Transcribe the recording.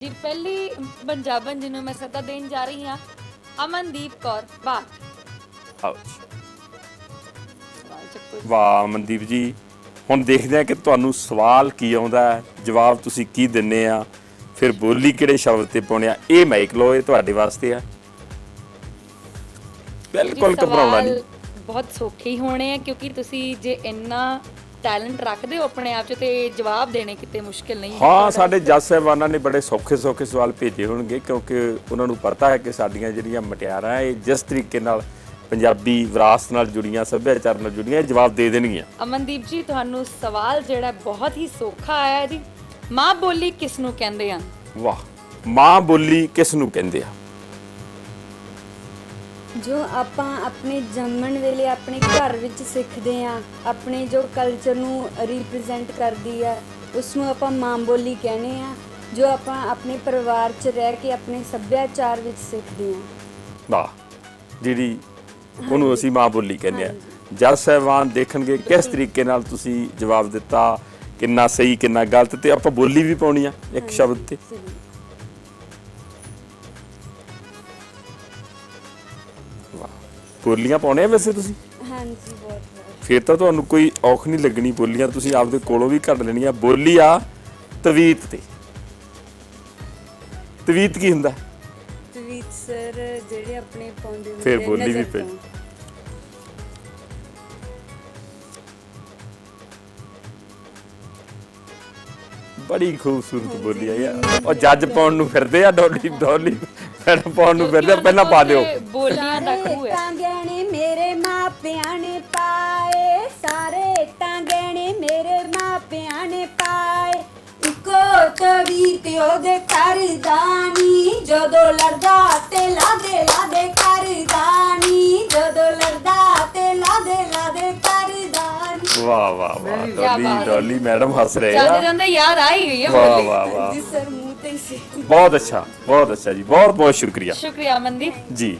ਜੀ ਪਹਿਲੀ ਪੰਜਾਬਣ ਜਿਹਨੂੰ ਮੈਂ ਸੱਦਾ ਦੇਣ ਜਾ ਰਹੀ ਹਾਂ ਅਮਨਦੀਪ ਕੌਰ ਬਾਗ ਆਓ। ਸਵਾਲ ਚੱਕੋ ਵਾਹ ਮਨਦੀਪ ਜੀ ਹੁਣ ਦੇਖਦੇ ਆ ਕਿ ਤੁਹਾਨੂੰ ਸਵਾਲ ਕੀ ਆਉਂਦਾ ਹੈ ਜਵਾਬ ਤੁਸੀਂ ਕੀ ਦਿੰਨੇ ਆ ਫਿਰ ਬੋਲੀ ਕਿਹੜੇ ਸ਼ਬਦ ਤੇ ਪਾਉਣੇ ਆ ਇਹ ਮਾਈਕ ਲੋ ਇਹ ਤੁਹਾਡੇ ਵਾਸਤੇ ਆ। ਬਿਲਕੁਲ ਘਬਰਾਉਣਾ ਸਵਾਲ ਨਹੀਂ। ਬਹੁਤ ਸੌਖੇ ਹੀ ਹੋਣੇ ਆ ਕਿਉਂਕਿ ਤੁਸੀਂ ਜੇ ਇੰਨਾ ਟੈਲੈਂਟ ਰੱਖਦੇ ਹੋ ਆਪਣੇ ਆਪ 'ਚ ਤੇ ਜਵਾਬ ਦੇਣੇ ਕਿਤੇ ਮੁਸ਼ਕਿਲ ਨਹੀਂ ਹੈ। ਸਾਡੇ ਜੱਜ ਸਾਹਿਬਾਨਾਂ ਨੇ ਬੜੇ ਸੌਖੇ ਸੌਖੇ ਸਵਾਲ ਭੇਜੇ ਹੋਣਗੇ ਕਿਉਂਕਿ ਉਹਨਾਂ ਨੂੰ ਪਤਾ ਹੈ ਕਿ ਸਾਡੀਆਂ ਜਿਹੜੀਆਂ ਮਟਿਆਰਾਂ ਇਹ ਜਿਸ ਤਰੀਕੇ ਨਾਲ ਪੰਜਾਬੀ ਵਿਰਾਸਤ ਨਾਲ ਜੁੜੀਆਂ ਸੱਭਿਆਚਾਰ ਨਾਲ ਜੁੜੀਆਂ ਜਵਾਬ ਦੇ ਦੇਣਗੀਆਂ। ਅਮਨਦੀਪ ਜੀ ਤੁਹਾਨੂੰ ਸਵਾਲ ਜਿਹੜਾ ਬਹੁਤ ਹੀ ਸੌਖਾ ਆਇਆ ਜੀ। ਮਾਂ ਬੋਲੀ ਕਿਸ ਨੂੰ ਕਹਿੰਦੇ ਆ ਵਾਹ ਮਾਂ ਬੋਲੀ ਕਿਸ ਨੂੰ ਕਹਿੰਦੇ ਆ? ਜੋ ਆਪਾਂ ਆਪਣੇ ਜੰਮਣ ਵੇਲੇ ਆਪਣੇ ਘਰ ਵਿੱਚ ਸਿੱਖਦੇ ਆ ਆਪਣੇ ਜੋ ਕਲਚਰ ਨੂੰ ਰਿਪਰੈਜ਼ੈਂਟ ਕਰਦੀ ਆ ਉਸ ਨੂੰ ਆਪਾਂ ਮਾਂ ਬੋਲੀ ਕਹਿੰਦੇ ਆ ਜੋ ਆਪਾਂ ਆਪਣੇ ਪਰਿਵਾਰ 'ਚ ਰਹਿ ਕੇ ਆਪਣੇ ਸੱਭਿਆਚਾਰ ਵਿੱਚ ਸਿੱਖਦੇ ਆ ਵਾਹ ਜਿਹੜੀ ਉਹਨੂੰ ਅਸੀਂ ਮਾਂ ਬੋਲੀ ਕਹਿੰਦੇ ਆ ਜੱਜ ਸਾਹਿਬਾਨ ਦੇਖਣਗੇ ਕਿਸ ਤਰੀਕੇ ਨਾਲ ਤੁਸੀਂ ਜਵਾਬ ਦਿੱਤਾ ਕਿੰਨਾ ਸਹੀ ਕਿੰਨਾ ਗਲਤ ਤੇ ਆਪਾਂ ਬੋਲੀ ਵੀ ਪਾਉਣੀ ਆ ਇੱਕ ਸ਼ਬਦ ਤੇ। ਬੋਲੀਆਂ ਪਾਉਣੇ ਆ ਵੈਸੇ ਤੁਸੀਂ? ਹਾਂਜੀ ਬਹੁਤ ਬਹੁਤ। ਫਿਰ ਤਾਂ ਤੁਹਾਨੂੰ ਕੋਈ ਔਖ ਨਹੀਂ ਲੱਗਣੀ ਬੋਲੀਆਂ ਤੁਸੀਂ ਆਪਦੇ ਕੋਲੋਂ ਵੀ ਕੱਢ ਲੈਣੀਆਂ। ਬੋਲੀ ਆ ਤਵੀਤ ਤੇ। ਤਵੀਤ ਕੀ ਹੁੰਦਾ? ਤਵੀਤ ਸਰ ਜਿਹੜੇ ਆਪਣੇ ਪਾਉਂਦੇ ਹੁੰਦੇ ਫਿਰ ਬੋਲੀ ਵੀ ਨਜ਼ਰ। ਤੋਂ। ਬੜੀ ਖੂਬਸੂਰਤ ਬੋਲੀ ਆ ਯਾਰ। ਉਹ ਜੱਜ ਪਾਉਣ ਨੂੰ ਫਿਰਦੇ ਆ ਡੋਲੀ ਡੋਲੀ। ਮੈਡਮ ਪਾਉਣ ਨੂੰ ਫਿਰਦੇ ਪਹਿਲਾਂ ਪਾ ਦਿਓ। ਬੋਲੀਆਂ ਦਾ ਖੂਹ ਹੈ। ਤਾਂ ਗਹਿਣੇ ਮੇਰੇ ਮਾਪਿਆਂ ਨੇ ਪਾਏ। ਸਾਰੇ ਤਾਂ ਗਹਿਣੇ ਮੇਰੇ ਮਾਪਿਆਂ ਨੇ ਪਾਏ। ਇੱਕੋ ਤਵੀ ਤੇ ਉਹਦੇ ਕਰਦਾਨੀ ਜਦੋਂ ਲੜਦਾ ਤੇ ਲਾਦੇ ਲਾਦੇ ਕਰਦਾਨੀ ਜਦੋਂ ਲੜਦਾ ਤੇ ਲਾਦੇ ਲਾਦੇ ਕਰਦਾਨੀ ਵਾਹ ਵਾਹ ਡੋਲੀ। ਡੋਲੀ ਮੈਡਮ ਹੱਸ ਰਹੇ ਜਾਂਦੇ ਆ। ਜਾਂਦੇ ਯਾਦ ਆ ਹੀ ਗਈ ਹੈ ਵਾਹ ਵਾਹ ਵਾਹ। ਜਿਸ ਸਰ ਬਹੁਤ ਅੱਛਾ ਬਹੁਤ ਅੱਛਾ ਜੀ ਬਹੁਤ ਬਹੁਤ ਸ਼ੁਕਰੀਆ ਸ਼ੁਕਰੀਆ ਅਮਨਦੀਪ ਜੀ